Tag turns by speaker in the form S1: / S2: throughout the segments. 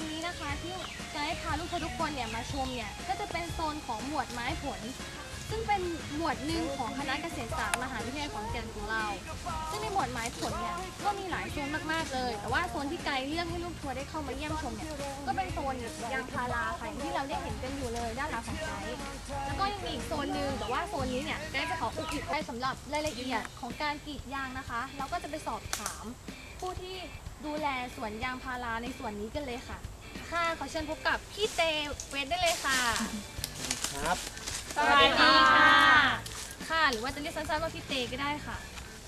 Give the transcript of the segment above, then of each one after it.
S1: นนี้นะคะที่จะให้พาลูกทัวร์ทุกคนเนี่ยมาชมเนี่ยก็จะเป็นโซนของหมวดไม้ผล ซึ่งเป็นหมวดหนึ่งของคณะเกษตรศาสตร์มหาวิทยาลัยขอนแก่นของเรา ซึ่งในหมวดไม้ผลเนี่ยก็มีหลายโซนมากๆเลย แต่ว่าโซนที่ไกด์เลือกให้ลูกทัวร์ได้เข้ามาเยี่ยมชมเนี่ยก็เป็นโซนยางพาราค่ะอย่างที่เราได้เห็นกันอยู่เลยด้านหลังของไกด์แล้วก็ยังมีอีกโซนหนึ่งแต่ว่าโซนนี้เนี่ยไกด์จะขออุบอิบไว้สำหรับรายละเอียดของการกรีดยางนะคะ เราก็จะไปสอบถาม ผู้ที่ดูแลสวนยางพาราในส่วนนี้กันเลยค่ะ ค่ะขอเชิญพบกับพี่เตเวทได้เลยค่ะ
S2: ครับ
S1: สวัสดีค่ะ ค่ะ หรือว่าจะเรียกสั้นๆว่าพี่เตก็ได้ค่ะ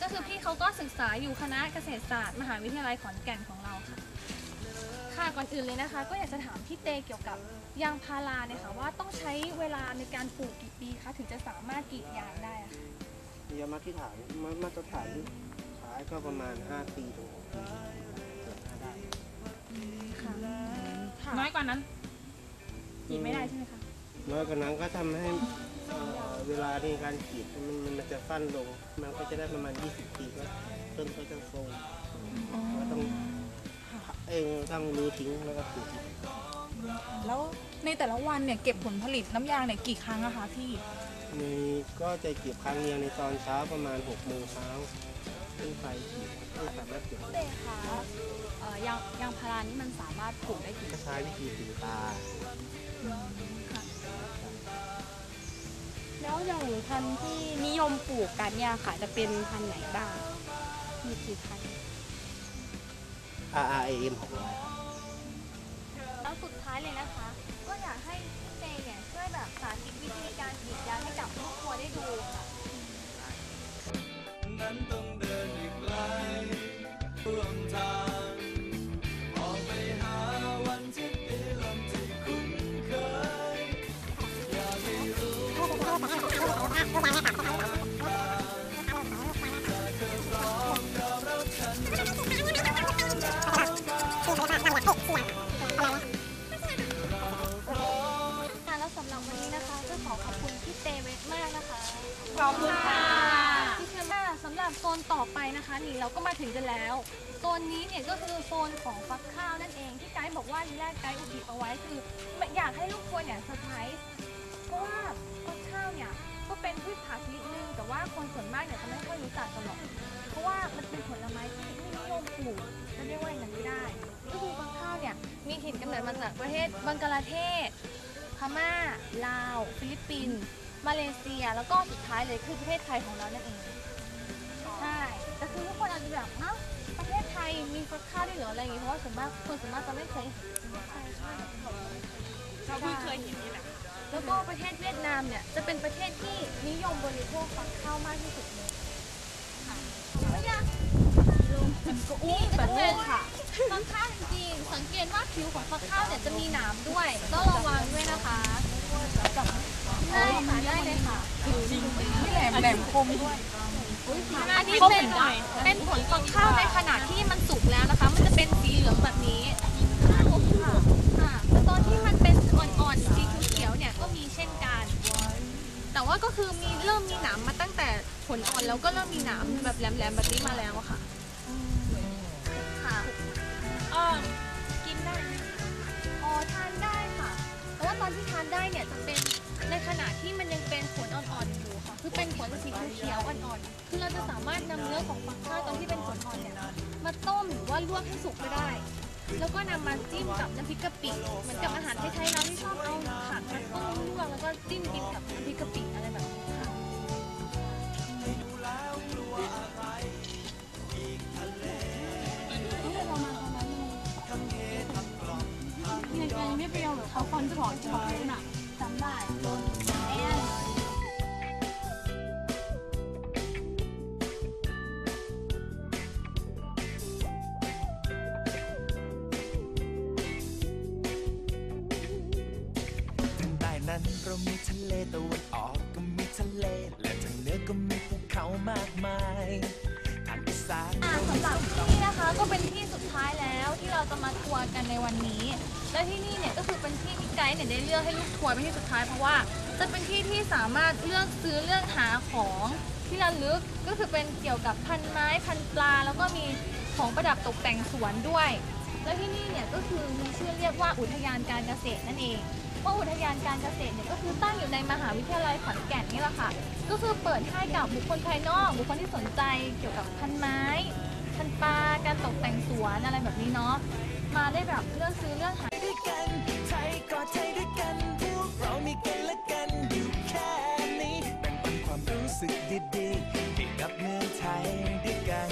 S1: ก็คือพี่เขาก็ศึกษาอยู่คณะเกษตรศาสตร์ มหาวิทยาลัยขอนแก่นของเราค่ะ ค่ะก่อนอื่นเลยนะคะ ก็อยากจะถามพี่เตเกี่ยวกับยางพาราเนี่ยค่ะว่าต้องใช้เวลาในการปลูกกี่ปีคะถึงจะสามารถกรีดยางได้อะค่ะ
S2: ยามาตรฐานมามาตรฐาน ที่ขายก็ประมาณ 5 ปีถึง6ปีเกือบ5ได้
S1: ค่ะค่ะ
S3: น้อยกว่านั้น
S1: กรีดไม่ได้ใช่ไหมคะ
S2: น้อยกว่านั้นก็ทำให้เอ่อเวลาในการกรีดมันมันมันจะสั้นลง มันก็จะได้ประมาณ 20 ปีก็ต้นก็จะโทรมก็ต้องเองต้องรื้อทิ้งแล้วก็ปลูกอีก
S3: แล้วในแต่ละวันเนี่ยเก็บผลผลิตน้ำยางเนี่ยกี่ครั้งอะคะพี่
S2: มีก็จะเก็บครั้งเดียวในตอนเช้าประมาณ6โมงเช้า ขึ้นไปกรีดก็สามารถเก็บ
S1: เตคะเอ่อยางยางพารานี่มันสามารถปลูกได้กี่
S2: ก็ใช้วิธีสีตา
S1: ค่ะ
S4: แล้วอย่างพันธุ์ที่นิยมปลูกกันเนี่ยค่ะ จะเป็นพันธุ์ไหนบ้าง มีกี่พันธุ์
S2: RRAM 600ครับ
S1: แล้วสุดท้ายเลยนะคะ ก็อยากให้พี่เจเนี่ยช่วยแบบสาธิตวิธีการ ค่ะแล้วสำหรับวันนี้นะคะก็ขอขอบคุณพี่เตเวทมากนะคะ
S3: ขอบคุณค่ะ
S1: พี่เชื่อว่าสำหรับโซนต่อไปนะคะ นี่เราก็มาถึงกันแล้วโซนนี้เนี่ยก็คือโซนของฟักข้าวนั่นเองที่ไกด์บอกว่าทีแรกไกด์อุทิศเอาไว้คืออยากให้ลูกทัวร์เนี่ยเซอร์ไพรส์ เพราะว่าฟักข้าวเนี่ยก็เป็นพืชผักชนิดนึง แต่ว่าคนส่วนมากเนี่ยจะไม่ค่อยรู้จักกันหรอกเพราะว่ามันเป็นผลไม้ที่ไม่นิยมปลูกจะเรียกว่าอย่างนั้นไม่ได้ก็คือฟักข้าวเนี่ยมีถิ่นกำเนิดมาจากประเทศบังกลาเทศ พม่า ลาว ฟิลิปปินส์มาเลเซียแล้วก็สุดท้ายเลยคือประเทศไทยของเรานั่นเองใช่แต่คือทุกคนอาจจะแบบเอ้าประเทศไทยมีฟักข้าวด้วยเหรออะไรอย่างงี้เพราะว่าส่วนมากคนส่วนมากจะไม่เคยเห็นใช่ใช่
S3: เราเพิ่งเคยเห็นนี่แหละ
S1: แล้วก็ประเทศเวียดนามเนี่ยจะเป็นประเทศที่นิยมบริโภคฟักข้าวมากที่สุดเลยค่ะแล้วยังนี่ก็จะเป็นค่ะฟักข้าวจริงๆสังเกตว่าผิวของฟักข้าวเนี่ยจะมีหนามด้วยต้องระวังด้วยนะคะได้ค่ะได้เลยค่ะ
S3: นี่แหลมแหลมคมด้วย
S1: อันนี้เป็นเป็นผลฟักข้าวในขณะที่มันสุกแล้วนะคะ มันจะเป็นสี แล้วก็เริ่มมีหนามแบบแหลมๆแบบนี้มาแล้วอะค่ะค่ะ
S3: อ่ากินได้ไหม
S1: อ๋อทานได้ค่ะ แต่ว่าตอนที่ทานได้เนี่ยจะเป็นในขณะที่มันยังเป็นผลอ่อนๆอยู่ค่ะ คือเป็นผลสีเขียวๆอ่อนๆ คือเราจะสามารถนำเนื้อของฟักข้าวตอนที่เป็นผลอ่อนเนี่ยมาต้มหรือว่าลวกให้สุกก็ได้ แล้วก็นำมาจิ้มกับน้ำพริกกะปิ เหมือนกับอาหารไทยๆเราที่ชอบเอาผักมาต้มลวกแล้วก็จิ้มกินกับน้ำพริกกะปิ
S4: เปรี้ยวหรือเขาฟันจะถอนช้อนน่ะจำได้แอน
S5: ทางใต้นั้นเรามีทะเลตะวันออกก็มีทะเล และทางเหนือก็มีภูเขามากมาย ทางอีสาน
S1: อ่าสำหรับที่นี่นะคะก็เป็นที่สุด ท้ายแล้วที่เราจะมาทัวร์กันในวันนี้ และที่นี่เนี่ยก็คือเป็นที่ที่ไกด์เนี่ยได้เลือกให้ลูกทัวร์เป็นที่สุดท้ายเพราะว่า จะเป็นที่ที่สามารถเลือกซื้อเลือกหาของที่ระลึกก็คือเป็นเกี่ยวกับพันไม้พันปลา แล้วก็มีของประดับตกแต่งสวนด้วย แล้วที่นี่เนี่ยก็คือมีชื่อเรียกว่าอุทยานการเกษตรนั่นเองว่าอุทยานการเกษตรเนี่ยก็คือตั้งอยู่ในมหาวิทยาลัยขอนแก่นนี่แหละค่ะ ก็คือเปิดให้กับบุคคลภายนอก บุคคลที่สนใจเกี่ยวกับพันไม้ พันปลาการตกแต่งสวนอะไรแบบนี้เนาะมาได้แบบเลือกซื้อเลือกหา
S5: ด้วยกันไทยก็ไทยด้วยกันพวกเรามีกันและกันอยู่แค่นี้แบ่งปันความรู้สึกดีๆให้กับเมืองไทยด้วยกัน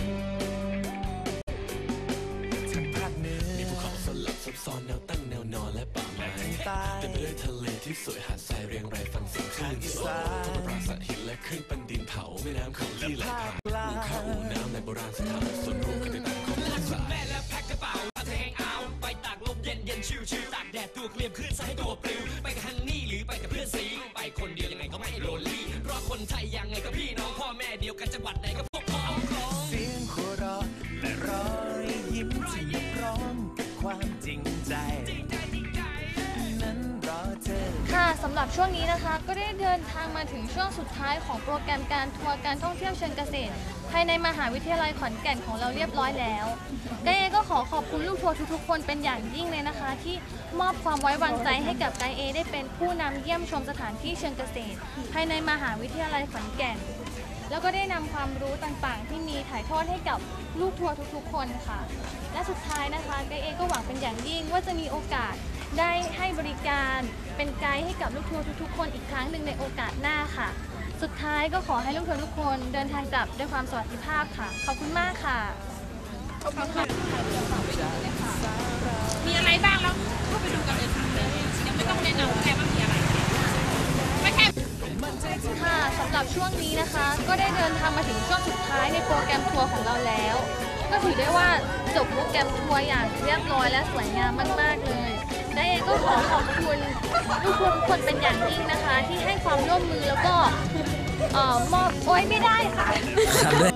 S5: ทั้งภาคเหนือ
S6: มีภูเขาสลับซับซ้อนแนวตั้งแนวนอนและป่าไม้
S5: ทางใต้
S6: เต็มไปด้วยทะเลที่สวยหาดทรายเรียงรายฟังเสียงคลื่น
S5: อี
S6: โอ้
S5: สาน
S6: ธรรมปราสาทหินและคลื่นป็นดินเผาแม่น้ำเขาที่ไหลผ่าน ราณสถานส่วนรวมคือต่างของภาคสาย
S7: แม่และแพ็คกระเป๋าเทงเอาไปตากลมเย็นเย็นชิวชิวตากแดดตัวเคลียมคลื่นซะให้ตัวปลิวไปกับฮันนี่หรือไปกับเพื่อนสีไปคนเดียวยังไงก็ไม่โลลี่เพราะคนไทยยังไงก็พี่น้องพ่อแม่เดียวกันจังหวัดไหนก็พวกพ้อง
S5: เสียงหัวเราะและรอยยิ้มที่มาพร้อมกับความจริงใจนั้นรอเธอ
S1: ค่ะสำหรับช่วงนี้นะคะก็ได้เดินทางมาถึงช่วงสุดท้ายของโปรแกรมการทัวร์การท่องเที่ยวเชิงเกษตร ภายในมหาวิทยาลัยขอนแก่นของเราเรียบร้อยแล้วไกด์เอก็ขอขอบคุณลูกทัวร์ทุกๆ คนเป็นอย่างยิ่งเลยนะคะ ที่มอบความไว้วางใจให้กับไกด์เอได้เป็นผู้นำเยี่ยมชมสถานที่เชิงเกษตร ภายในมหาวิทยาลัยขอนแก่น แล้วก็ได้นำความรู้ต่างๆ ที่มีถ่ายทอดให้กับลูกทัวร์ทุกๆ คนค่ะ และสุดท้ายนะคะไกด์เอก็หวังเป็นอย่างยิ่งว่าจะมีโอกาสได้ให้บริการเป็นไกด์ให้กับลูกทัวร์ทุกๆ คนอีกครั้งหนึ่งในโอกาสหน้าค่ะ สุดท้ายก็ขอให้ลูกทัวร์ทุกคนเดินทางกลับด้วยความสวัสดิภาพค่ะ ขอบคุณมากค่ะ
S4: มีอะไรบ้างแล้วเข้าไปดูกันเลยค่ะยังไม่ต้องแนะนำแค่ว่ามีอะไรไม่แค่
S1: ค่ะสำหรับช่วงนี้นะคะ ก็ได้เดินทางมาถึงช่วงสุดท้ายในโปรแกรมทัวร์ของเราแล้ว ก็ถือได้ว่าจบโปรแกรมทัวร์อย่างเรียบร้อยและสวยงามมากๆเลย และเองก็ขอขอบคุณลูกทัวร์ทุกคนเป็นอย่างยิ่งนะคะ ที่ให้ความร่วมมือแล้วก็เอ่อมอบโอ้ยไม่ได้ค่ะ
S5: รอยยิ้มที่มันพร้อมกับควา